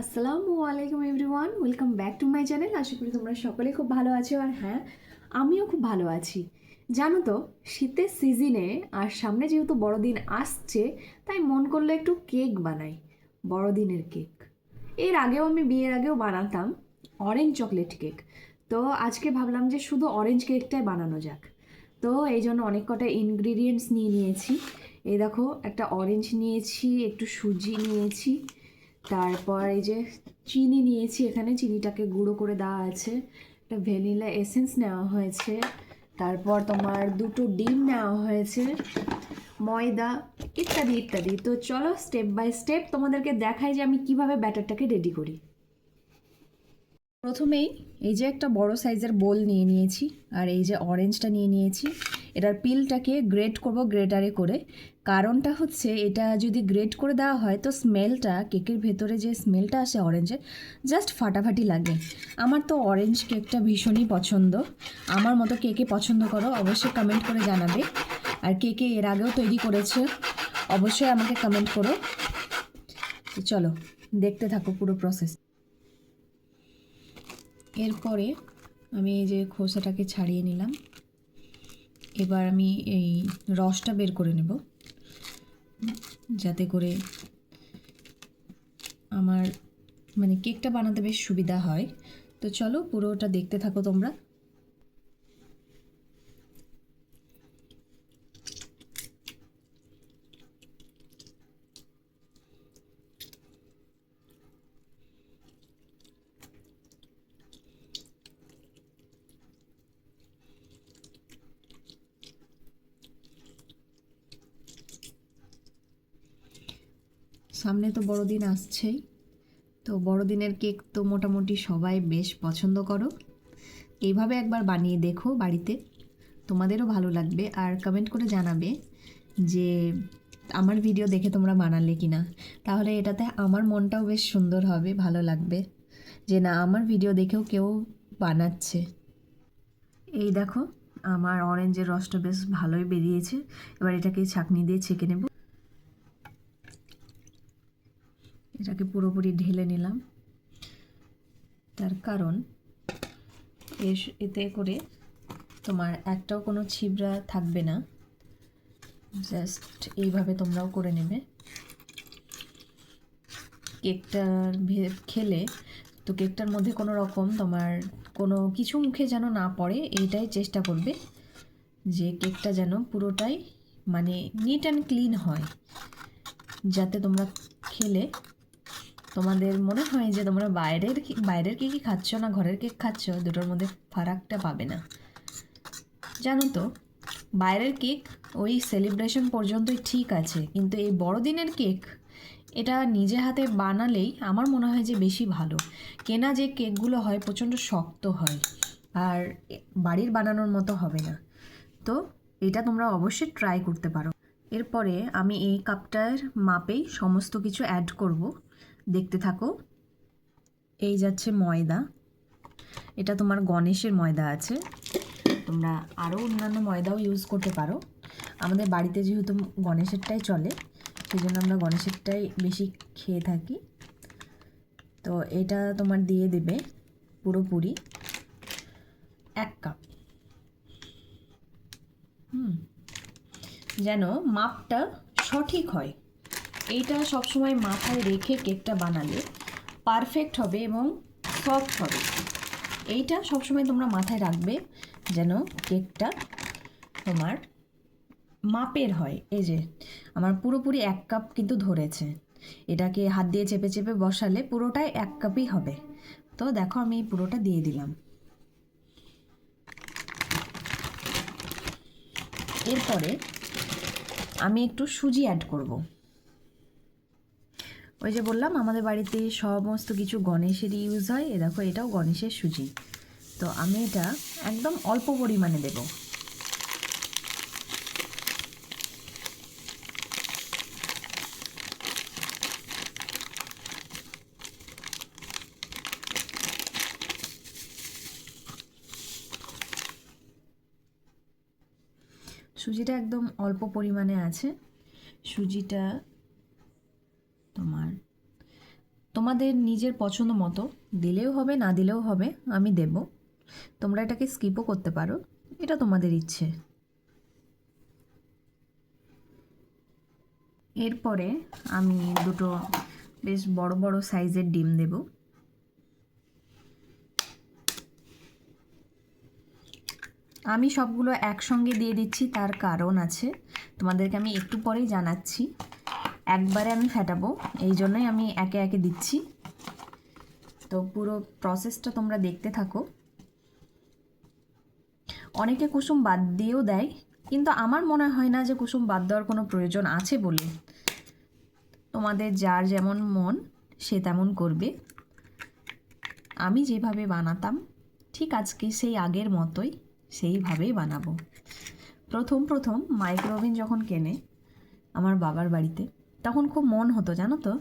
আসসালামু আলাইকুম everyone, welcome back to my channel. আশা করি তোমরা সকলে খুব ভালো আছো আর হ্যাঁ আমিও খুব ভালো আছি। জানো তো, শীতের সিজনে আর সামনে যেহেতু বড়দিন আসছে, তাই মন করল একটু কেক বানাই, বড়দিনের কেক এর আগেও আমি বিয়ের আগেও বানাতাম অরেঞ্জ চকলেট কেক তো আজকে ভাবলাম যে শুধু অরেঞ্জ কেকটাই বানানো যাক। তো এই জন্য অনেক কটা ইনগ্রিডিয়েন্টস নিয়ে নিয়েছি। এই দেখো, একটা অরেঞ্জ নিয়েছি, একটু সুজি নিয়েছি। তারপর এই যে চিনি নিয়েছি, এখানে চিনিটাকে গুঁড়ো করে দেওয়া আছে। একটা ভ্যানিলা এসেন্স নেওয়া হয়েছে। তারপর তোমার দুটো ডিম নেওয়া হয়েছে, ময়দা ইত্যাদি ইত্যাদি। তো চলো স্টেপ বাই স্টেপ তোমাদেরকে দেখাই যে আমি কীভাবে ব্যাটারটাকে রেডি করি। প্রথমেই এই যে একটা বড় সাইজের বোল নিয়ে নিয়েছি, আর এই যে অরেঞ্জটা নিয়ে নিয়েছি। এটার পিলটাকে গ্রেট করব গ্রেটারে করে। কারণটা হচ্ছে এটা যদি গ্রেট করে দেওয়া হয়, তো স্মেলটা কেকের ভেতরে যে স্মেলটা আসে অরেঞ্জের জাস্ট ফাটাফাটি লাগে। আমার তো অরেঞ্জ কেকটা ভীষণই পছন্দ। আমার মতো কেকে পছন্দ করো, অবশ্যই কমেন্ট করে জানাবে। আর কে কে এর আগেও তৈরি করেছে, অবশ্যই আমাকে কমেন্ট করো। চলো, দেখতে থাকো পুরো প্রসেস এরপরে আমি এই যে খোসাটাকে ছাড়িয়ে নিলাম। এবার আমি এই রসটা বের করে নেব। যাতে করে আমার মানে কেকটা বানাতে বেশ সুবিধা হয়। তো চলো পুরোটা দেখতে থাকো তোমরা। সামনে তো বড়দিন আসছেই। তো বড়দিনের কেক তো মোটামুটি সবাই বেশ পছন্দ করো। এইভাবে একবার বানিয়ে দেখো বাড়িতে। তোমাদেরও ভালো লাগবে আর কমেন্ট করে জানাবে যে, আমার ভিডিও দেখে তোমরা বানালে কি না তাহলে এটাতে আমার মনটাও বেশ সুন্দর হবে, ভালো লাগবে। যে না, আমার ভিডিও দেখেও কেউ বানাচ্ছে। এই দেখো, আমার অরেঞ্জের রসটা বেশ ভালোই বেরিয়েছে। এবার এটাকে ছাঁকনি দিয়ে ছেঁকে নেব। এটাকে পুরোপুরি ঢেলে নিলাম। তার কারণ এতে করে তোমার একটাও কোনো ছিবড়া থাকবে না। জাস্ট এইভাবে তোমরাও করে নেবে। কেকটার ভে- খেলে তো কেকটার মধ্যে কোনো রকম তোমার কোনো কিছু মুখে যেন না পড়ে, এইটাই চেষ্টা করবে যে কেকটা যেন পুরোটাই মানে নিট অ্যান্ড ক্লিন হয়। যাতে তোমরা খেলে তোমাদের মনে হয় যে তোমরা বাইরের বাইরের কেকই খাচ্ছ না ঘরের কেক খাচ্ছ? দুটোর মধ্যে ফারাকটা পাবে না। জানো তো, বাইরের কেক ওই সেলিব্রেশন পর্যন্তই ঠিক আছে, কিন্তু এই বড়দিনের কেক, এটা নিজে হাতে বানালেই আমার মনে হয় যে বেশি ভালো। কেনা যে কেকগুলো হয় প্রচণ্ড শক্ত হয়, আর বাড়ির বানানোর মতো হবে না। তো এটা তোমরা অবশ্যই ট্রাই করতে পারো। এরপরে আমি এই কাপটার মাপেই সমস্ত কিছু অ্যাড করব। দেখতে থাকো। এই যাচ্ছে ময়দা। এটা তোমার গণেশের ময়দা আছে। তোমরা আরও অন্যান্য ময়দাও ইউজ করতে পারো। আমাদের বাড়িতে যেহেতু গণেশেরটাই চলে সেই জন্য আমরা গণেশেরটাই বেশি খেয়ে থাকি। তো এটা তোমার দিয়ে দেবে পুরোপুরি এক কাপ। হুম। যেন মাপটা সঠিক হয়। এইটা সবসময় মাথায় রেখে কেকটা বানালে পারফেক্ট হবে এবং সফট হবে। এইটা সবসময় তোমরা মাথায় রাখবে যেন কেকটা তোমার মাপের হয়। এই যে, আমার পুরোপুরি এক কাপ কিন্তু ধরেছে। এটাকে হাত দিয়ে চেপে চেপে বসালে পুরোটাই এক কাপই হবে। তো দেখো আমি পুরোটা দিয়ে দিলাম। এরপরে আমি একটু সুজি অ্যাড করব। ওই যে বললাম, আমাদের বাড়িতে সমস্ত কিছু গণেশেরই ইউজ হয়। এ দেখো, এটাও গণেশের সুজি। তো আমি এটা একদম অল্প পরিমাণে দেব। সুজিটা একদম অল্প পরিমাণে আছে। সুজিটা তোমার তোমাদের নিজের পছন্দ মতো, দিলেও হবে, না দিলেও হবে, আমি দেব। তোমরা এটাকে স্কিপও করতে পারো, এটা তোমাদের ইচ্ছে। এরপরে আমি দুটো বেশ বড় বড় সাইজের ডিম দেব। আমি সবগুলো একসঙ্গে দিয়ে দিচ্ছি, তার কারণ আছে। তোমাদেরকে আমি একটু পরেই জানাচ্ছি। একবারে আমি ফেটাবো, এই জন্যই আমি একে একে দিচ্ছি। তো পুরো প্রসেসটা তোমরা দেখতে থাকো। অনেকে কুসুম বাদ দিয়েও দেয়, কিন্তু আমার মনে হয় না যে কুসুম বাদ দেওয়ার কোনো প্রয়োজন আছে বলে। তোমাদের যার যেমন মন, সে তেমন করবে। আমি যেভাবে বানাতাম, ঠিক আজকে সেই আগের মতোই সেইভাবেই বানাবো। প্রথম প্রথম মাইক্রোওভেন যখন কেনে, আমার বাবার বাড়িতে তখন খুব মন হতো, জানো তো?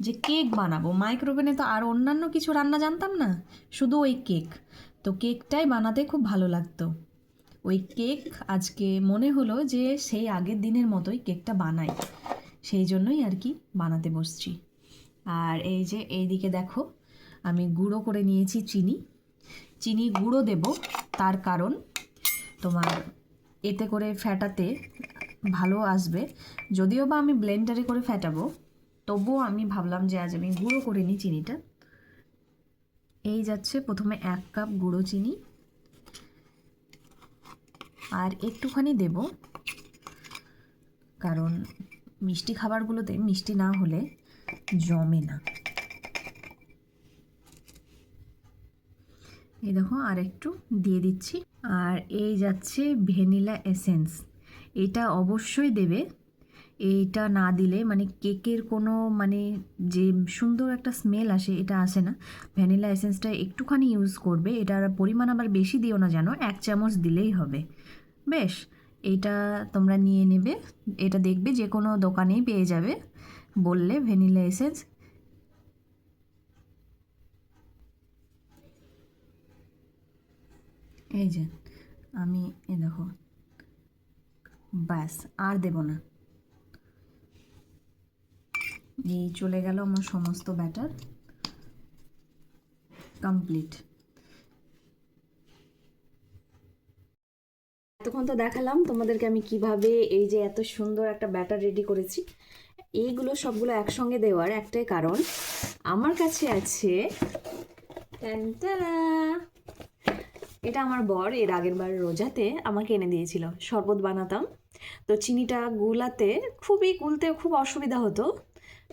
যে কেক বানাবো। মাইক্রোওভেনে তো আর অন্যান্য কিছু রান্না জানতাম না? শুধু ওই কেক। তো কেকটাই বানাতে খুব ভালো লাগতো। ওই কেক আজকে মনে হলো যে সেই আগের দিনের মতোই কেকটা বানাই। সেই জন্যই আর কি বানাতে বসছি। আর এই যে এই দিকে দেখো, আমি গুঁড়ো করে নিয়েছি চিনি। চিনি গুঁড়ো দেব, তার কারণ তোমার এতে করে ফ্যাটাতে ভালো আসবে। যদিও বা আমি ব্লেন্ডারে করে ফেটাবো, তবুও আমি ভাবলাম যে আজ আমি গুঁড়ো করে নিই চিনিটা। এই যাচ্ছে প্রথমে এক কাপ গুঁড়ো চিনি। আর একটুখানি দেব, কারণ মিষ্টি খাবারগুলোতে মিষ্টি না হলে জমে না। এই দেখো, আর একটু দিয়ে দিচ্ছি। আর এই যাচ্ছে ভ্যানিলা এসেন্স। এটা অবশ্যই দেবে। এইটা না দিলে মানে কেকের কোনো মানে যে সুন্দর একটা স্মেল আসে, এটা আসে না। ভ্যানিলা এসেন্সটা একটুখানি ইউজ করবে। এটার পরিমাণ আবার বেশি দিও না যেন, এক চামচ দিলেই হবে। বেশ এইটা তোমরা নিয়ে নেবে। এটা দেখবে যে কোনো দোকানেই পেয়ে যাবে বললে ভ্যানিলা এসেন্স এই যে, আমি এ দেখো ব্যাস, আর দেব না। এই চলে গেল আমার সমস্ত ব্যাটার। কমপ্লিট। এতক্ষণ তো দেখালাম তোমাদেরকে আমি কীভাবে এই যে এত সুন্দর একটা ব্যাটার রেডি করেছি। এইগুলো সবগুলো একসঙ্গে দেওয়ার একটাই কারণ। আমার কাছে আছে। এটা আমার বর, এর আগের বার রোজাতে আমাকে এনে দিয়েছিল। শরবত বানাতাম। তো চিনিটা গুলাতে খুবই গুলতে খুব অসুবিধা হতো।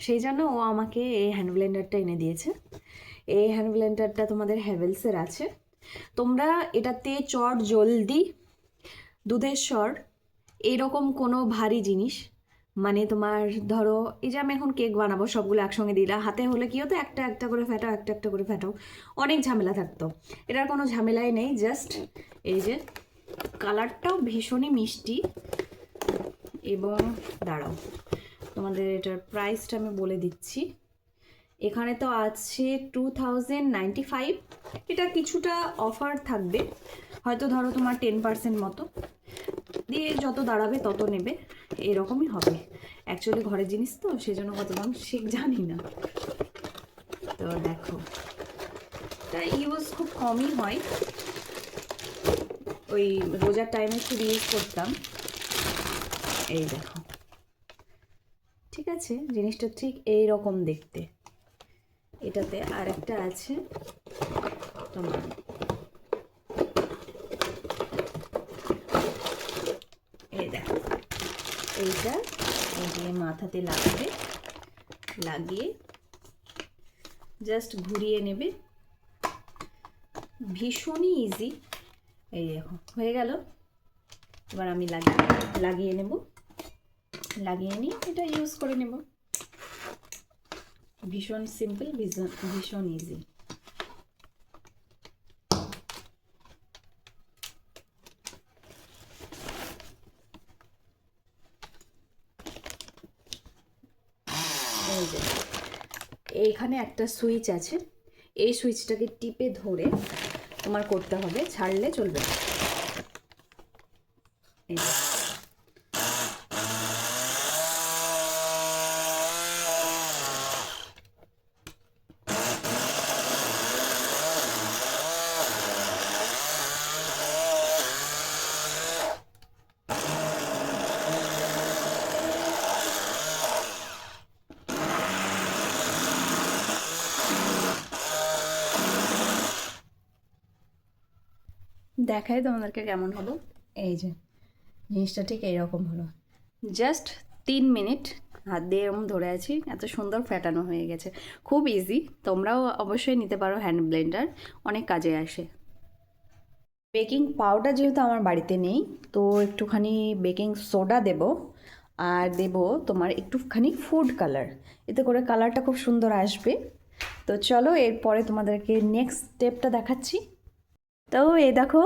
সেই জন্য ও আমাকে এই হ্যান্ড ব্লেন্ডারটা এনে দিয়েছে। এই হ্যান্ড ব্লেন্ডারটা তোমাদের হ্যাভেলসের আছে। তোমরা এটাতে চট জলদি দুধের স্বর এরকম কোনো ভারী জিনিস মানে তোমার ধরো, এই যে আমি এখন কেক বানাবো, সবগুলো একসঙ্গে দিলা, হাতে হলে কি হতো, একটা একটা করে ফেটাও, একটা একটা করে ফেটাও, অনেক ঝামেলা থাকতো। এটার কোনো ঝামেলাই নেই জাস্ট এই যে কালারটাও ভীষণই মিষ্টি। এবং দাঁড়াও, তোমাদের এটার প্রাইসটা আমি বলে দিচ্ছি। এখানে তো আছে টু থাউজেন্ড ফাইভ এটা কিছুটা অফার থাকবে, হয়তো ধরো তোমার টেন পার্সেন্ট মতো। দিয়ে যত দাঁড়াবে তত নেবে, এরকমই হবে। অ্যাকচুয়ালি ঘরের জিনিস তো, সেজন্য কত দাম সে জানি না। তো দেখো, এটা ইউজ খুব কমই হয়। ওই রোজার টাইমে খুব ইউজ করতাম। এই দেখো। ঠিক আছে, জিনিসটা ঠিক এই রকম দেখতে। এটাতে আর একটা আছে তোমার। এই দেখো, এইটা এই যে মাথাতে লাগবে, লাগিয়ে জাস্ট ঘুরিয়ে নেবে। ভীষণই ইজি এই দেখো, হয়ে গেল। এবার আমি লাগিয়ে লাগিয়ে নেব। লাগিয়ে নিয়ে এটা ইউজ করে নেব। ভীষণ সিম্পল ভীষণ ইজি এই এইখানে একটা সুইচ আছে। এই সুইচটাকে টিপে ধরে তোমার করতে হবে, ছাড়লে চলবে না এই যে। দেখাই তোমাদেরকে কেমন হলো। এই যে, জিনিসটা ঠিক এইরকম হলো। জাস্ট তিন মিনিট হাত দিয়ে এরকম ধরে আছি, এত সুন্দর ফ্যাটানো হয়ে গেছে। খুব ইজি তোমরাও অবশ্যই নিতে পারো হ্যান্ড ব্লেন্ডার অনেক কাজে আসে। বেকিং পাউডার যেহেতু আমার বাড়িতে নেই, তো একটুখানি বেকিং সোডা দেব, আর দেব তোমার একটুখানি ফুড কালার এতে করে কালারটা খুব সুন্দর আসবে। তো চলো এরপরে তোমাদেরকে নেক্সট স্টেপটা দেখাচ্ছি। তো এই দেখো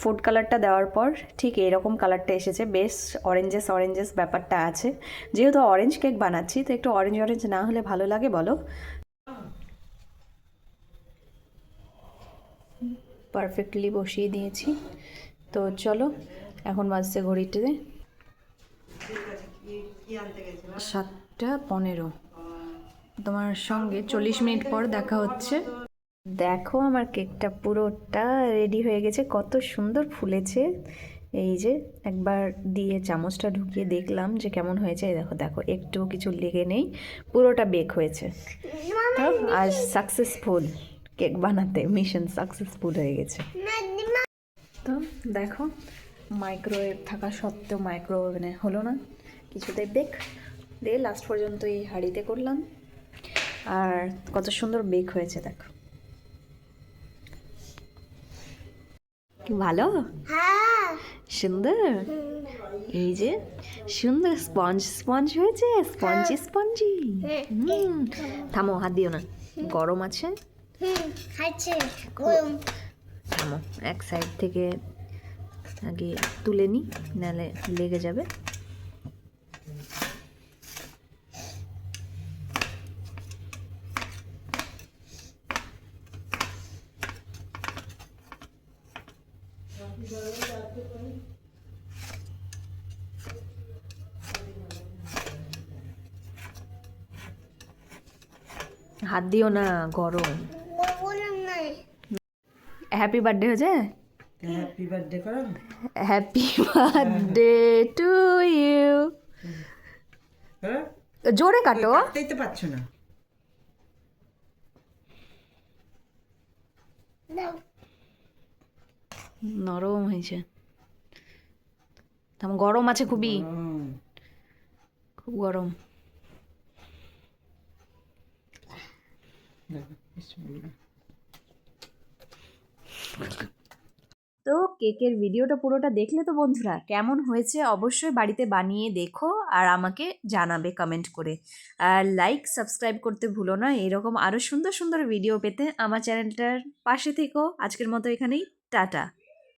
ফুড কালারটা দেওয়ার পর ঠিক এরকম কালারটা এসেছে। বেশ অরেঞ্জেস অরেঞ্জেস ব্যাপারটা আছে। যেহেতু অরেঞ্জ কেক বানাচ্ছি, তো একটু অরেঞ্জ অরেঞ্জ না হলে ভালো লাগে, বলো? পারফেক্টলি বসিয়ে দিয়েছি। তো চলো, এখন বাজছে ঘড়িতে। সাতটা পনেরো। তোমার সঙ্গে চল্লিশ মিনিট পর দেখা হচ্ছে। দেখো আমার কেকটা পুরোটা রেডি হয়ে গেছে। কত সুন্দর ফুলেছে। এই যে একবার দিয়ে চামচটা ঢুকিয়ে দেখলাম যে কেমন হয়েছে। দেখো দেখো একটু কিছু লেগে নেই। পুরোটা বেক হয়েছে। তো আজ সাকসেসফুল কেক বানাতে। মিশন সাকসেসফুল হয়ে গেছে। তো দেখো মাইক্রোওয়েভ থাকা সত্ত্বেও মাইক্রোওভেনে হলো না। কিছুতেই বেক দিয়ে লাস্ট পর্যন্ত এই হাঁড়িতে করলাম। আর কত সুন্দর বেক হয়েছে, দেখো কি ভালো? সুন্দর? এই যে সুন্দর স্পঞ্জ স্পঞ্জ হয়েছে? Spongy spongy. থামো হাত দিও না। গরম আছে? থামো এক সাইড থেকে আগে তুলে নিই নাহলে লেগে যাবে হাত দিও না গরম। হ্যাপি বার্থডে হয়েছে? হ্যাপি বার্থডে করো। হ্যাপি বার্থডে টু ইউ জোরে কাটো। কাটতেই তো পারছ না। নরম হয়েছে। তেমন গরম আছে খুবই। খুব গরম দেখো, বিসমিল্লাহ। তো কেকের ভিডিওটা পুরোটা দেখলে তো বন্ধুরা, কেমন হয়েছে অবশ্যই বাড়িতে বানিয়ে দেখো আর আমাকে জানাবে কমেন্ট করে। আর লাইক সাবস্ক্রাইব করতে ভুলো না, এরকম আরও সুন্দর সুন্দর ভিডিও পেতে আমার চ্যানেলটার পাশে থেকো। আজকের মতো এখানেই, টাটা।